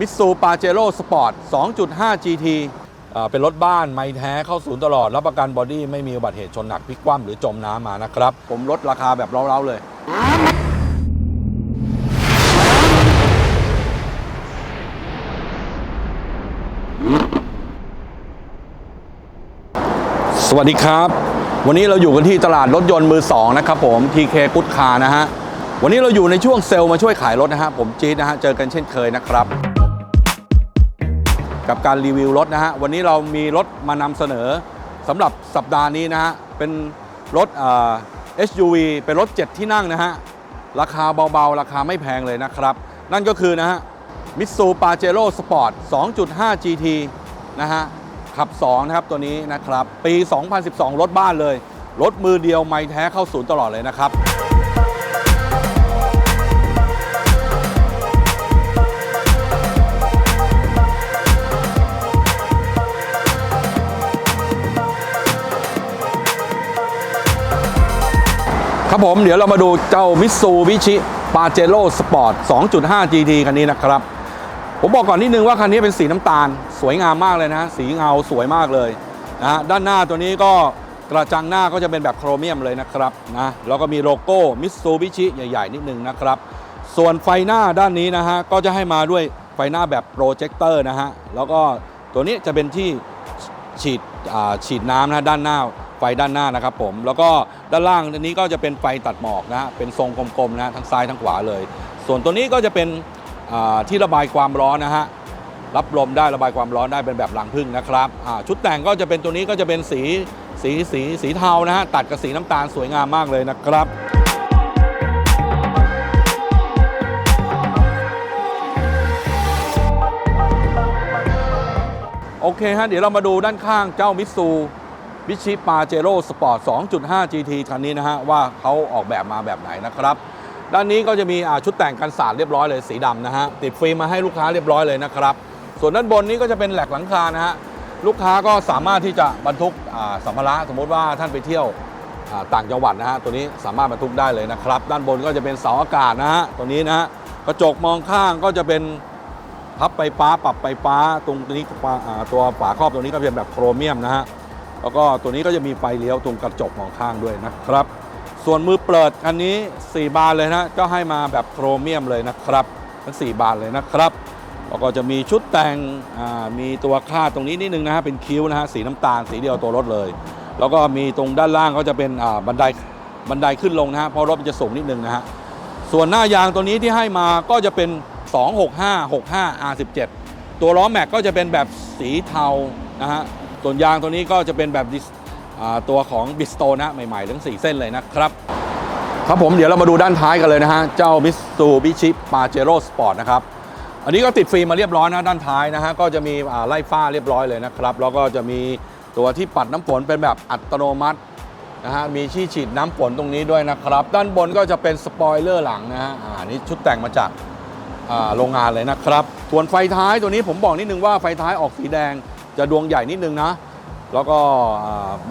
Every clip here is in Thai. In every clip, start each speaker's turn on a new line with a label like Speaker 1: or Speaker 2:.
Speaker 1: มิตซูปาเจโร่สปอร์ต 2.5 GT อ่าเป็นรถบ้านไม่แท้เข้าศูนย์ตลอด รับประกันบอดี้ไม่มีอุบัติเหตุชนหนักพลิกคว่ำหรือจมน้ำมานะครับ ผมลดราคาแบบเร้าๆเลย สวัสดีครับ วันนี้เราอยู่กันที่ตลาดรถยนต์มือ2นะครับผม TK กุ๊ดคานะฮะ วันนี้เราอยู่ในช่วงเซลล์มาช่วยขายรถนะฮะ ผมจี๊ดนะฮะ เจอกันเช่นเคยนะครับ กับการรีวิวรถนะฮะวันนี้เรามีรถมานำเสนอสำหรับสัปดาห์นี้นะฮะเป็นรถ SUV เป็นรถ 7 ที่นั่งนะฮะราคาเบาๆ ราคาไม่แพงเลยนะครับ นั่นก็คือนะฮะมิตซูปาเจโร่สปอร์ต2.5 GT นะฮะขับ 2 นะครับตัวนี้นะครับ ปี 2012 รถบ้านเลย รถมือเดียวไม่แท้เข้าศูนย์ตลอดเลยนะครับ ครับผมเดี๋ยวเรามาดูเจ้ามิ t ซูบิชิปาเจโร่สปอร์ต 2.5 GT คันนี้นะครับ ผมบอกก่อนนิดนึงว่าคันนี้เป็นสีน้ำตาล สวยงามมากเลยนะ สีเงาสวยมากเลยนะด้านหน้าตัวนี้ก็กระจังหน้าก็จะเป็นแบบโครเมียมเลยนะครับนะแล้วก็มีโลโก้มิ t ซูบิชิใหญ่ ๆ นิดนึงนะครับ ส่วนไฟหน้าด้านนี้นะฮะ ก็จะให้มาด้วยไฟหน้าแบบโปรเจคเตอร์นะฮะ แล้วก็ตัวนี้จะเป็นที่ฉีดอาฉีดน้ำนะด้านหน้า ไฟด้านหน้านะครับผม แล้วก็ด้านล่างอันนี้ก็จะเป็นไฟตัดหมอกนะฮะเป็นทรงกลมๆนะฮะทั้งซ้ายทั้งขวาเลย ส่วนตัวนี้ก็จะเป็นที่ระบายความร้อนนะฮะรับลมได้ระบายความร้อนได้เป็นแบบรังผึ้งนะครับชุดแต่งก็จะเป็นตัวนี้ก็จะเป็นสีสีสีสีเทานะฮะตัดกับสีน้ำตาลสวยงามมากเลยนะครับโอเคฮะเดี๋ยวเรามาดูด้านข้างเจ้ามิตซู บิชิปาเจโร่สปอร์ต 2.5 GT คันนี้นะฮะ ว่าเขาออกแบบมาแบบไหนนะครับ ด้านนี้ก็จะมีชุดแต่งกันสาดเรียบร้อยเลยสีดำนะฮะ ติดฟิล์มมาให้ลูกค้าเรียบร้อยเลยนะครับ ส่วนด้านบนนี้ก็จะเป็นแหลกหลังคานะฮะ ลูกค้าก็สามารถที่จะบรรทุกสัมภาระสมมติว่าท่านไปเที่ยวต่างจังหวัดนะฮะ ตัวนี้สามารถบรรทุกได้เลยนะครับ ด้านบนก็จะเป็นเสาอากาศนะฮะ ตัวนี้นะฮะ กระจกมองข้างก็จะเป็นพับไฟฟ้าปรับไฟฟ้า ตรงนี้ตัวฝาครอบตรงนี้ก็เป็นแบบโครเมียมนะฮะ แล้วก็ตัวนี้ก็จะมีไฟเลี้ยวตรงกระจกมองข้างด้วยนะครับ ส่วนมือเปิดอันนี้ 4 บานเลยนะก็ให้มาแบบโครเมียมเลยนะครับทั้ง 4 บานเลยนะครับแล้วก็จะมีชุดแต่งมีตัวคาดตรงนี้นิดนึงนะฮะเป็นคิ้วนะฮะสีน้ำตาลสีเดียวตัวรถเลย แล้วก็มีตรงด้านล่างก็จะเป็นบันไดบันไดขึ้นลงนะฮะเพราะรถมันจะสูงนิดนึงนะฮะส่วนหน้ายางตัวนี้ที่ให้มาก็จะเป็น 265 65 R17 ตัวล้อแม็กก็จะเป็นแบบสีเทานะฮะ ส่วนยางตัวนี้ก็จะเป็นแบบตัวของบิสโตนะใหม่ๆทั้ง 4 เส้นเลยนะครับ ครับผมเดี๋ยวเรามาดูด้านท้ายกันเลยนะฮะ เจ้ามิ t ซูบิชิปาเจโร่สปอร์ตนะครับ อันนี้ก็ติดฟิล์มมาเรียบร้อยนะด้านท้ายนะฮะ ก็จะมีไล่ฝ้าเรียบร้อยเลยนะครับ แล้วก็จะมีตัวที่ปัดน้ำฝนเป็นแบบอัตโนมัตินะฮะมีที่ฉีดน้ำฝนตรงนี้ด้วยนะครับ ด้านบนก็จะเป็นสปอยเลอร์หลังนะฮะอ่านี่ชุดแต่งมาจากโรงงานเลยนะครับส่วนไฟท้ายตัวนี้ผมบอกนิดนึงว่าไฟท้ายออกสีแดง จะดวงใหญ่นิดนึงนะ แล้วก็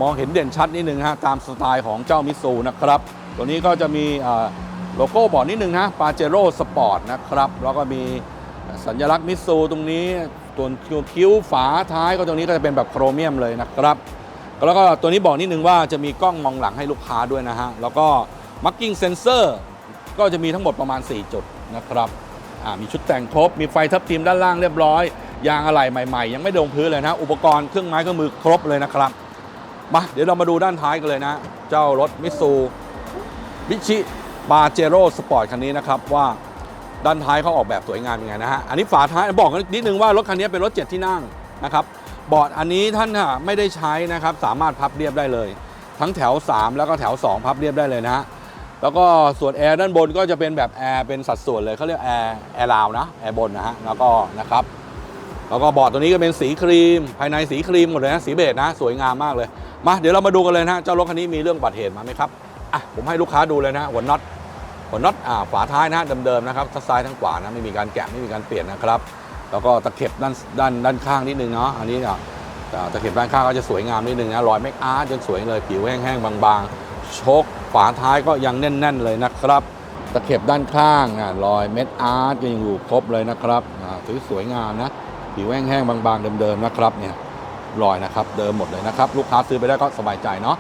Speaker 1: มองเห็นเด่นชัดนิดนึงฮะตามสไตล์ของเจ้ามิซูนะครับ ตัวนี้ก็จะมีโลโก้บอกนิดนึงนะปาเจโร่สปอร์ตนะครับ แล้วก็มีสัญลักษณ์มิซูตรงนี้ตัวคิ้วฝาท้ายก็ตรงนี้ก็จะเป็นแบบโครเมียมเลยนะครับ แล้วก็ตัวนี้บอกนิดนึงว่าจะมีกล้องมองหลังให้ลูกค้าด้วยนะฮะ แล้วก็มักกิ้งเซนเซอร์ก็จะมีทั้งหมดประมาณ 4 จุดนะครับมีชุดแต่งครบ มีไฟทับทิมด้านล่างเรียบร้อย ยางอะไหล่ใหม่ๆ ยังไม่ลงพื้นเลยนะ อุปกรณ์เครื่องไม้เครื่องมือครบเลยนะครับมาเดี๋ยวเรามาดูด้านท้ายกันเลยนะ เจ้ารถมิตซูบิชิบาเจโร่สปอร์ตคันนี้นะครับว่าด้านท้ายเขาออกแบบสวยงามยังไงนะฮะอันนี้ฝาท้ายบอกนิดนึงว่ารถคันนี้เป็นรถ 7 ที่นั่งนะครับบอร์ดอันนี้ท่านไม่ได้ใช้นะครับสามารถพับเรียบได้เลย ทั้งแถว 3 แล้วก็แถว 2 พับเรียบได้เลยนะฮะแล้วก็ส่วนแอร์ด้านบนก็จะเป็นแบบแอร์เป็นสัดส่วนเลยเขาเรียกแอร์แอร์ลาวนะแอร์บนนะฮะแล้วก็นะครับ แล้วก็บอร์ดตัวนี้ก็เป็นสีครีม ภายในสีครีมหมดเลยนะสีเบจนะ สวยงามมากเลย มาเดี๋ยวเรามาดูกันเลยนะเจ้ารถคันนี้มีเรื่องบัติเหตุมาไหมครับอะผมให้ลูกค้าดูเลยนะหัวน็อตหัวน็อตอ่าฝาท้ายนะเดิมๆนะครับทั้งซ้ายทั้งขวานะไม่มีการแกะไม่มีการเปลี่ยนนะครับ แล้วก็ตะเข็บด้านด้านด้านข้างนิดนึงเนาะอันนี้อะอ่าตะเข็บด้านข้างก็จะสวยงามนิดนึงนะรอยแม็กอาร์จนสวยเลยผิวแห้งๆบางๆโชคฝาท้ายก็ยังแน่น ๆ เลยนะครับตะเข็บด้านข้างอะรอยเม็ดอาร์ตก็ยังอยู่ครบเลยนะครับสวยๆงามนะ ผิวแห้งๆบางๆเดิมๆนะครับเนี่ยรอยนะครับเดิมหมดเลยนะครับ ลูกค้าซื้อไปได้ก็สบายใจเนาะ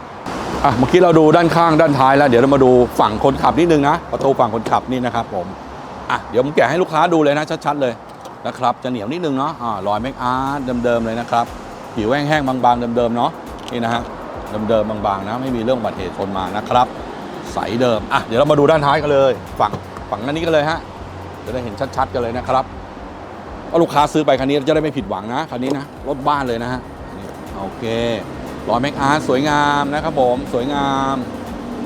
Speaker 1: อะเมื่อกี้เราดูด้านข้างด้านท้ายแล้วเดี๋ยวเรามาดูฝั่งคนขับนิดนึงนะประตูฝั่งคนขับนี่นะครับผมอะเดี๋ยวผมแกะให้ลูกค้าดูเลยนะชัดๆเลยนะครับจะเหนียวนิดนึงเนาะอ่ารอยเม็ดอาร์ตเดิมๆเลยนะครับผิวแห้งๆบางๆเดิมๆเนาะนี่นะฮะเดิมๆบางๆนะไม่มีเรื่องบัติเหตุชนมานะครับ ใสเดิมอะเดี๋ยวเรามาดูด้านท้ายกันเลย ฝั่งฝั่งอันนี้กันเลยฮะจะได้เห็นชัดๆกันเลยนะครับ ว่าลูกค้าซื้อไปคันนี้จะได้ไม่ผิดหวังนะคันนี้นะรถบ้านเลยนะฮะโอเครอยแม็กอาร์สวยงามนะครับผมสวยงาม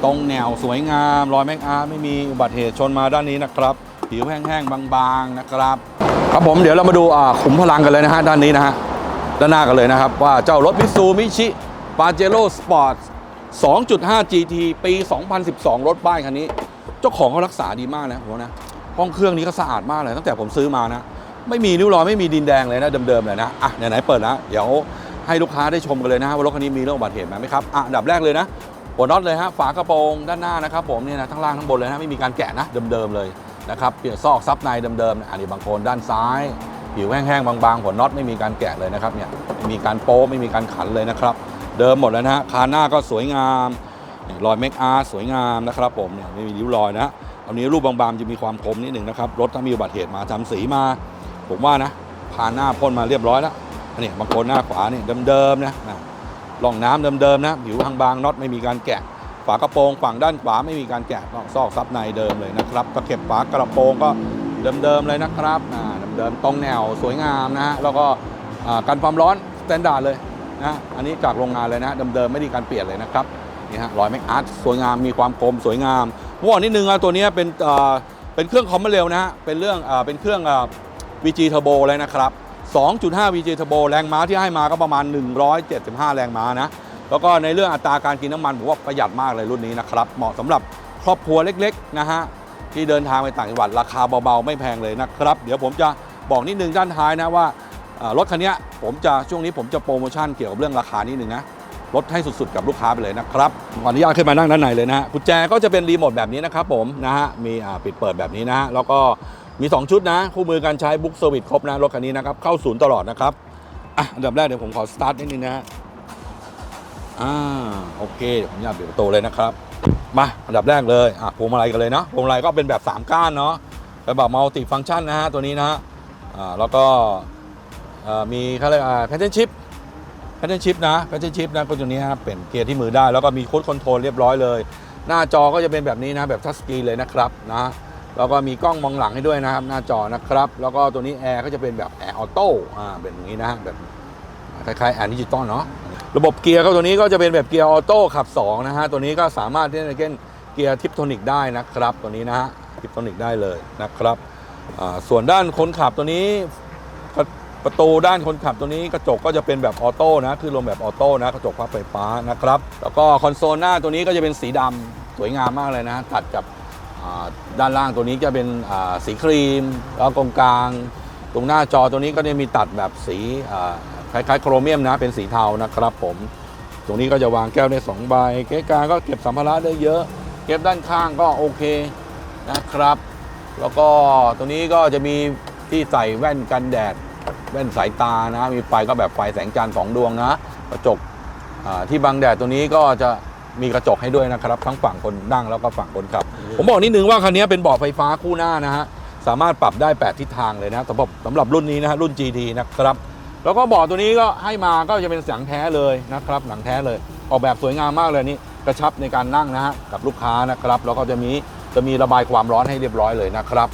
Speaker 1: ตรงแนวสวยงามรอยแม็กอาร์ไม่มีอุบัติเหตุชนมาด้านนี้นะครับผิวแห้งๆบางๆนะครับ ครับผมเดี๋ยวเรามาดูขุมพลังกันเลยนะฮะด้านนี้นะฮะด้านหน้ากันเลยนะครับ ว่าเจ้ารถมิซูมิชิปาเจโร่สปอร์ต2.5 GT ปี 2012 รถป้ายคันนี้ เจ้าของเขารักษาดีมากนะผมนะห้องเครื่องนี้ก็สะอาดมากเลยตั้งแต่ผมซื้อมานะ ไม่มีนิ้วรอยไม่มีดินแดงเลยนะเดิมๆเลยนะอะไหนๆเปิดนะเดี๋ยวให้ลูกค้าได้ชมกันเลยนะว่ารถคันนี้มีเรื่องอุบัติเหตุไหมครับอะดับแรกเลยนะหัวน็อตเลยฮะฝากระโปรงด้านหน้านะครับผมเนี่ยนะทั้งล่างทั้งบนเลยนะไม่มีการแกะนะเดิมๆเลยนะครับเปลี่ยนซอกซับในเดิมๆนะอันนี้บางคนด้านซ้ายผิวแห้งๆบางๆหัวน็อตไม่มีการแกะเลยนะครับเนี่ยไม่มีการโป๊ไม่มีการขันเลยนะครับเดิมหมดแล้วนะฮะคานหน้าก็สวยงามรอยเมคอาร์สวยงามนะครับผมเนี่ยไม่มีริ้วรอยนะอันนี้รูปบางๆจะมีความคมนิดหนึ่งนะครับรถถ้ามีอุบัติเหตุมาทำสีมา ผมว่านะผ่านหน้าพ่นมาเรียบร้อยแล้วนนี้บางคนหน้าขวานี่เดิมๆนะนะร่องน้ำเดิมๆนะผิวบางๆน็อตไม่มีการแกะ ฝากระโปรงฝั่งด้านขวาไม่มีการแกะซอกซับในเดิมเลยนะครับตะเข็บฝากระโปรงก็เดิมๆเลยนะครับเดิมๆตรงแนวสวยงามนะฮะแล้วก็อ่ากันความร้อนสแตนดาร์ดเลยนะอันนี้จากโรงงานเลยนะเดิมๆไม่ได้การเปลี่ยนเลยนะครับนี่ฮะรอยแม็กอาร์ตสวยงามมีความคมสวยงามผมบอกนิดนึงอะตัวนี้เป็นเป็นเครื่องคอมมเร็วนะฮะเป็นเรื่องเป็นเครื่อง VG Turbo เลยนะครับ 2.5 VG Turbo แรงม้าที่ให้มาก็ประมาณ 175 แรงม้านะ แล้วก็ในเรื่องอัตราการกินน้ำมันผมว่าประหยัดมากเลยรุ่นนี้นะครับ เหมาะสำหรับครอบครัวเล็กๆนะฮะที่เดินทางไปต่างจังหวัดราคาเบาๆ ไม่แพงเลยนะครับ เดี๋ยวผมจะบอกนิดนึงด้านท้ายนะว่ารถคันนี้ผมจะช่วงนี้ผมจะโปรโมชั่นเกี่ยวกับเรื่องราคานิดนึงนะลดให้สุดๆกับลูกค้าไปเลยนะครับขออนุญาตขึ้นมานั่งด้านในเลยนะฮะกุญแจก็จะเป็นรีโมทแบบนี้นะครับผมนะฮะมีปิดเปิดแบบนี้นะฮะแล้วก็ มี 2 ชุดนะ คู่มือการใช้บุ๊กเซอร์วิสครบนะรถคันนี้นะครับ เข้าศูนย์ตลอดนะครับ อะ อันดับแรกเดี๋ยวผมขอสตาร์ทนิดนึงนะฮะอ่าโอเคเดี๋ยวผมอยากเปิดประตูเลยนะครับ มาอันดับแรกเลยอะพวงมาลัยกันเลยเนาะพวงมาลัยก็เป็นแบบ 3 ก้านเนาะเป็นแบบมัลติฟัง c t ชันนะฮะตัวนี้นะฮะอ่าแล้วก็อ่อมีเขาเรียกแพทเทิร์นชิปแพทเทิร์นชิปนะแพทเทิร์นชิปนะก็ตัวนี้นะเป็นเกียร์ที่มือได้ แล้วก็มีโค้ดคอนโทรลเรียบร้อยเลย หน้าจอก็จะเป็นแบบนี้นะแบบทัชสกรีนเลยนะครับนะ แล้วก็มีกล้องมองหลังให้ด้วยนะครับ หน้าจอนะครับ แล้วก็ตัวนี้แอร์ก็จะเป็นแบบแอร์ออโต้อ่าเป็นอย่างนี้นะแบบคล้ายๆแอนดิจิตอลเนาะระบบเกียร์ก็ตัวนี้ก็จะเป็นแบบเกียร์ออโต้ขับ2นะฮะตัวนี้ก็สามารถที่จะเล่นเกียร์ทิปโทนิกได้นะครับ ตัวนี้นะฮะทิปโทนิกได้เลยนะครับอ่าส่วนด้านคนขับตัวนี้ประประตูด้านคนขับตัวนี้กระจกก็จะเป็นแบบออโต้นะคือลมแบบออโต้นะกระจกพับไฟฟ้านะครับ แล้วก็คอนโซลหน้าตัวนี้ก็จะเป็นสีดำสวยงามมากเลยนะ ตัดกับ ด้านล่างตัวนี้จะเป็นสีครีม แล้วตรงกลาง ตรงหน้าจอตัวนี้ก็จะมีตัดแบบสีอ่าคล้ายๆโครเมียมนะเป็นสีเทานะครับผม ตรงนี้ก็จะวางแก้วได้2ใบเก๊กลางก็เก็บสัมภาระได้เยอะ เก็บด้านข้างก็โอเคนะครับ แล้วก็ตรงนี้ก็จะมีที่ใส่แว่นกันแดดแว่นสายตานะ มีไฟก็แบบไฟแสงจันทร์สองดวงนะ กระจกที่บังแดดตัวนี้ก็จะมีกระจกให้ด้วยนะครับ ทั้งฝั่งคนนั่งแล้วก็ฝั่งคนขับ ผมบอกนิดนึงว่าคันนี้เป็นเบาะไฟฟ้าคู่หน้านะฮะสามารถปรับได้ 8 ทิศทางเลยนะสำหรับสำหรับรุ่นนี้นะฮะรุ่น GT นะครับแล้วก็เบาะตัวนี้ก็ให้มาก็จะเป็นหนังแท้เลยนะครับหนังแท้เลย ออกแบบสวยงามมากเลยนี่กระชับในการนั่งนะฮะกับลูกค้านะครับแล้วก็จะมีจะมีระบายความร้อนให้เรียบร้อยเลยนะครับ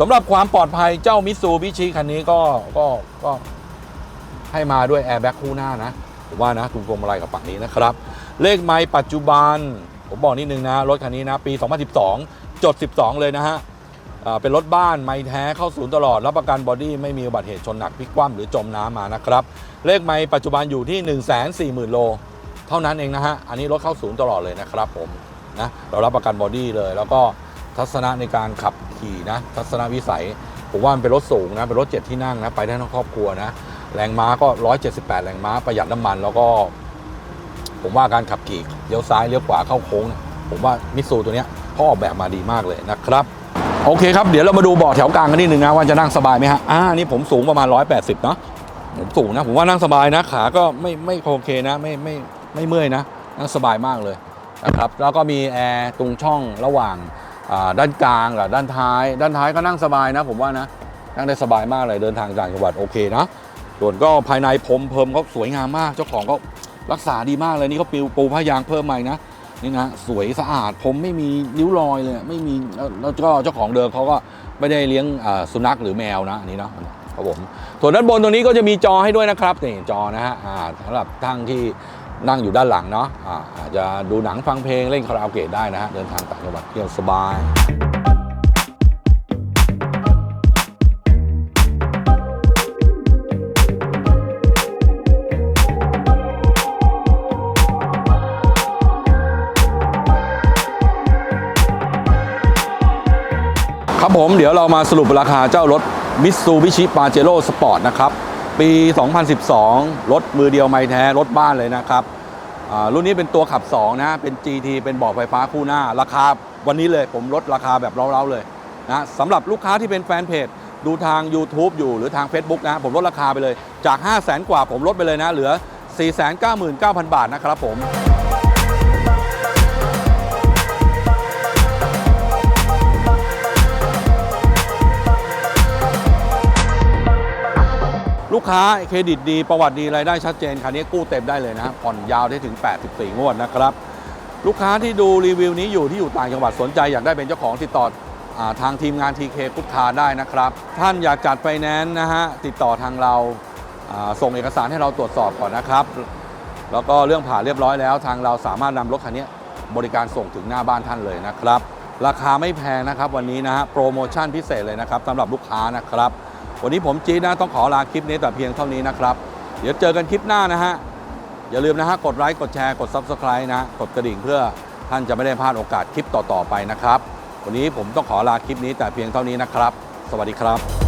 Speaker 1: สำหรับความปลอดภัยเจ้ามิซูบิชิคันนี้ก็ก็ก็ให้มาด้วยแอร์แบ็กคู่หน้านะผมว่านะถุงพวงมาลัยกับฝั่งนี้นะครับ เลขไม้ปัจจุบัน ผมบอกนิดนึงนะ รถคันนี้นะ ปี 2012 จด 12 เลยนะฮะเป็นรถบ้านไม่แท้เข้าศูนย์ตลอด รับประกันบอดี้ไม่มีอุบัติเหตุชนหนักพลิกคว่ำหรือจมน้ำมานะครับ เลขไม่ปัจจุบันอยู่ที่ 1 4 0 0 0 0 โล เท่านั้นเองนะฮะ อันนี้รถเข้าศูนย์ตลอดเลยนะครับผมนะเรารับประกันบอดี้เลย แล้วก็ทัศนะในการขับขี่นะทัศนวิสัย ผมว่ามันเป็นรถสูงนะ เป็นรถเจ็ดที่นั่งนะ ไปได้ทั้งครอบครัวนะ แรงม้าก็ 178 แรงม้าประหยัดน้ำมันแล้วก็ ผมว่าการขับขี่เลี้ยวซ้ายเลี้ยวขวาเข้าโค้งเนี่ยผมว่ามิตซูตัวเนี้ยเขาออกแบบมาดีมากเลยนะครับ โอเคครับ เดี๋ยวเรามาดูเบาะแถวกลางกันนิดนึงนะว่าจะนั่งสบายไหมฮะอ่านี่ผมสูงประมาณ 180 เนาะผมสูงนะ ผมว่านั่งสบายนะ ขาก็ไม่ไม่โอเคนะ ไม่ไม่ไม่เมื่อยนะ นั่งสบายมากเลยนะครับแล้วก็มีแอร์ตรงช่องระหว่างด้านกลางกับด้านท้าย ด้านท้ายก็นั่งสบายนะ ผมว่านะนั่งได้สบายมากเลยเดินทางต่างจังหวัดโอเคนะส่วนก็ภายในผมเพิ่มเขาสวยงามมาก เจ้าของก็ รักษาดีมากเลยนี่เขาปิวปูผ้ายางเพิ่มใหม่นะนี่นะสวยสะอาดผมไม่มีริ้วรอยเลยไม่มีแล้วก็เจ้าของเดิมเขาก็ไม่ได้เลี้ยงสุนัขหรือแมวนะอันนี้เนาะครับผมส่วนด้านบนตรงนี้ก็จะมีจอให้ด้วยนะครับนี่จอนะฮะสำหรับทั้งที่นั่งอยู่ด้านหลังเนาะอาอาจจะดูหนังฟังเพลงเล่นคาราโอเกะได้นะฮะเดินทางต่างจังหวัดเที่ยวสบาย ครับผมเดี๋ยวเรามาสรุปราคาเจ้ารถ Mitsubishi Pajero Sport นะครับ ปี 2012 รถมือเดียวไม่แท้ รถบ้านเลยนะครับรุ่นนี้เป็นตัวขับ 2 นะ เป็น GT เป็นเบอกไฟฟ้าคู่หน้า ราคาวันนี้เลยผมลดราคาแบบเล้าๆเลยนะสำหรับลูกค้าที่เป็นแฟนเพจ ดูทาง YouTube อยู่หรือทาง Facebook นะ ผมลดราคาไปเลยจาก 5 0 0 0 0 0กว่าผมลดไปเลยนะ เหลือ 499,000 บาทนะครับผม ค้าเครดิตดีประวัติดีรายได้ชัดเจนคันนี้กู้เต็มได้เลยนะผ่อนยาวได้ถึง 84 งวดนะครับ ลูกค้าที่ดูรีวิวนี้อยู่ที่อยู่ต่างจังหวัดสนใจอยากได้เป็นเจ้าของติดต่อทางทีมงาน TK พุทธาได้นะครับ ท่านอยากจัดไฟแนนซ์นะฮะติดต่อทางเราาส่งเอกสารให้เราตรวจสอบก่อนนะครับ แล้วก็เรื่องผ่าเรียบร้อยแล้ว ทางเราสามารถนำรถคันนี้บริการส่งถึงหน้าบ้านท่านเลยนะครับ ราคาไม่แพงนะครับวันนี้นะฮะโปรโมชั่นพิเศษเลยนะครับสำหรับลูกค้านะครับ วันนี้ผมจีดนะต้องขอลาคลิปนี้แต่เพียงเท่านี้นะครับ เดี๋ยวเจอกันคลิปหน้านะฮะ อย่าลืมนะฮะ กดไลค์ กดแชร์ กด Subscribe นะ กดกระดิ่งเพื่อท่านจะไม่ได้พลาดโอกาสคลิปต่อ ๆ ไปนะครับ วันนี้ผมต้องขอลาคลิปนี้แต่เพียงเท่านี้นะครับ สวัสดีครับ